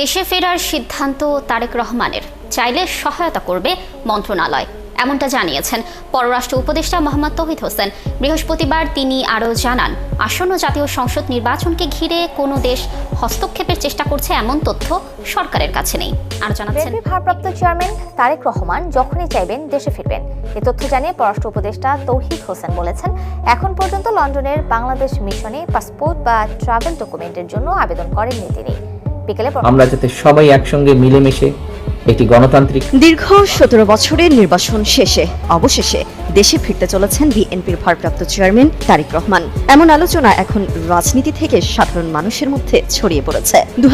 দেশে ফেরার সিদ্ধান্ত তারেক রহমানের। চাইলে সহায়তা করবে মন্ত্রণালয়। এমনটা জানিয়েছেন পররাষ্ট্র উপদেষ্টা মোহাম্মদ তৌহিদ হোসেন। বৃহস্পতিবার তিনি আরও জানান, আসন্ন জাতীয় সংসদ নির্বাচনকে ঘিরে কোনো দেশ হস্তক্ষেপের চেষ্টা করছে এমন তথ্য সরকারের কাছে নেই। আর জানাচ্ছেন ভারপ্রাপ্ত চেয়ারম্যান তারেক রহমান যখনই চাইবেন দেশে ফিরবেন। এ তথ্য জানিয়ে পররাষ্ট্র উপদেষ্টা তৌহিদ হোসেন বলেছেন, এখন পর্যন্ত লন্ডনের বাংলাদেশ মিশনে পাসপোর্ট বা ট্রাভেল ডকুমেন্টের জন্য আবেদন করেননি তিনি। বিকেলে আমরা যাতে সবাই একসঙ্গে মিলেমিশে একটি গণতান্ত্রিক দীর্ঘ সতেরো বছরের নির্বাসন শেষে অবশেষে দেশে ফিরতে চলেছেন বিএনপির ভারপ্রাপ্ত চেয়ারম্যান তারেক রহমান। এমন আলোচনা এখন রাজনীতি থেকে সাধারণ মানুষের মধ্যে ছড়িয়ে পড়েছে। দু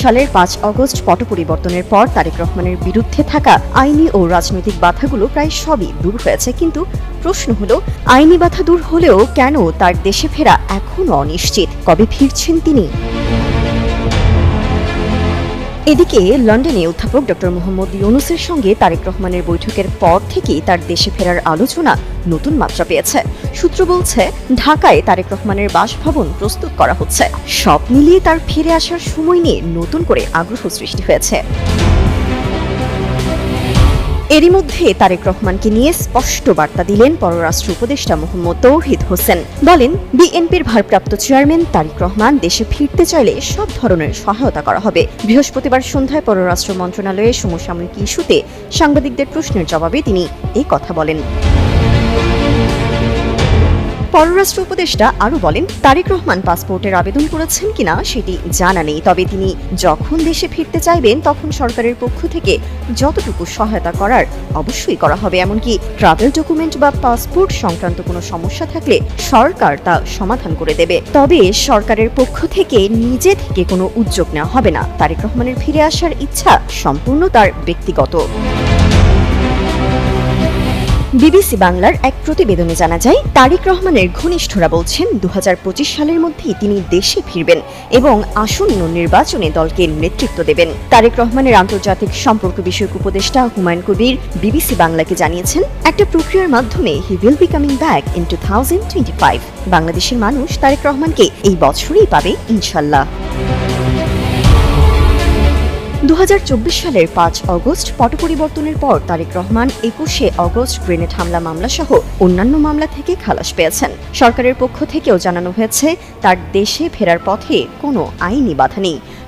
সালের পাঁচ অগস্ট পট পরিবর্তনের পর তারেক রহমানের বিরুদ্ধে থাকা আইনি ও রাজনৈতিক বাধাগুলো প্রায় সবই দূর হয়েছে। কিন্তু প্রশ্ন হলো আইনি বাধা দূর হলেও কেন তার দেশে ফেরা এখনও অনিশ্চিত? কবে ফিরছেন তিনি? এদিকে লন্ডনে অধ্যাপক ড. মোহাম্মদ ইউনুসের সঙ্গে তারেক রহমানের বৈঠকের পর থেকেই তার দেশে ফেরার আলোচনা নতুন মাত্রা পেয়েছে। সূত্র বলছে, ঢাকায় তারেক রহমানের বাসভবন প্রস্তুত করা হচ্ছে। সব মিলিয়ে তার ফিরে আসার সময় নিয়ে নতুন করে আগ্রহ সৃষ্টি হয়েছে। এরই মধ্যে তারেক রহমানকে নিয়ে স্পষ্ট বার্তা দিলেন পররাষ্ট্র উপদেষ্টা মোহাম্মদ তৌহিদ হোসেন। বলেন, বিএনপির ভারপ্রাপ্ত চেয়ারম্যান তারেক রহমান দেশে ফিরতে চাইলে সব ধরনের সহায়তা করা হবে। বৃহস্পতিবার সন্ধ্যায় পররাষ্ট্র মন্ত্রণালয়ে সমসাময়িক ইস্যুতে সাংবাদিকদের প্রশ্নের জবাবে তিনি এই কথা বলেন। পররাষ্ট্র উপদেষ্টা আরও বলেন, তারেক রহমান পাসপোর্টের আবেদন করেছেন কিনা সেটি জানা নেই। তবে তিনি যখন দেশে ফিরতে চাইবেন, তখন সরকারের পক্ষ থেকে যতটুকু সহায়তা করার অবশ্যই করা হবে। এমনকি ট্রাভেল ডকুমেন্ট বা পাসপোর্ট সংক্রান্ত কোনো সমস্যা থাকলে সরকার তা সমাধান করে দেবে। তবে সরকারের পক্ষ থেকে নিজে থেকে কোনো উদ্যোগ নেওয়া হবে না। তারেক রহমানের ফিরে আসার ইচ্ছা সম্পূর্ণ তার ব্যক্তিগত। বিবিসি বাংলার এক প্রতিবেদনে জানা যায়, তারেক রহমানের ঘনিষ্ঠরা বলছেন দু হাজার পঁচিশ সালের মধ্যেই তিনি দেশে ফিরবেন এবং আসন্ন নির্বাচনে দলকে নেতৃত্ব দেবেন। তারেক রহমানের আন্তর্জাতিক সম্পর্ক বিষয়ক উপদেষ্টা হুমায়ুন কবির বিবিসি বাংলাকে জানিয়েছেন, একটা প্রক্রিয়ার মাধ্যমে he will be coming back in to বাংলাদেশের মানুষ তারেক রহমানকে এই বছরই পাবে, ইনশাল্লাহ। সালের পাঁচ অগস্ট পট পরিবর্তনের পর তারেক রহমান একুশে অগস্ট গ্রেনেড হামলা মামলা সহ অন্যান্য মামলা থেকে খালাস পেয়েছেন। সরকারের পক্ষ থেকেও জানানো হয়েছে, তার দেশে ফেরার পথে কোনো আইনি বাধা নেই।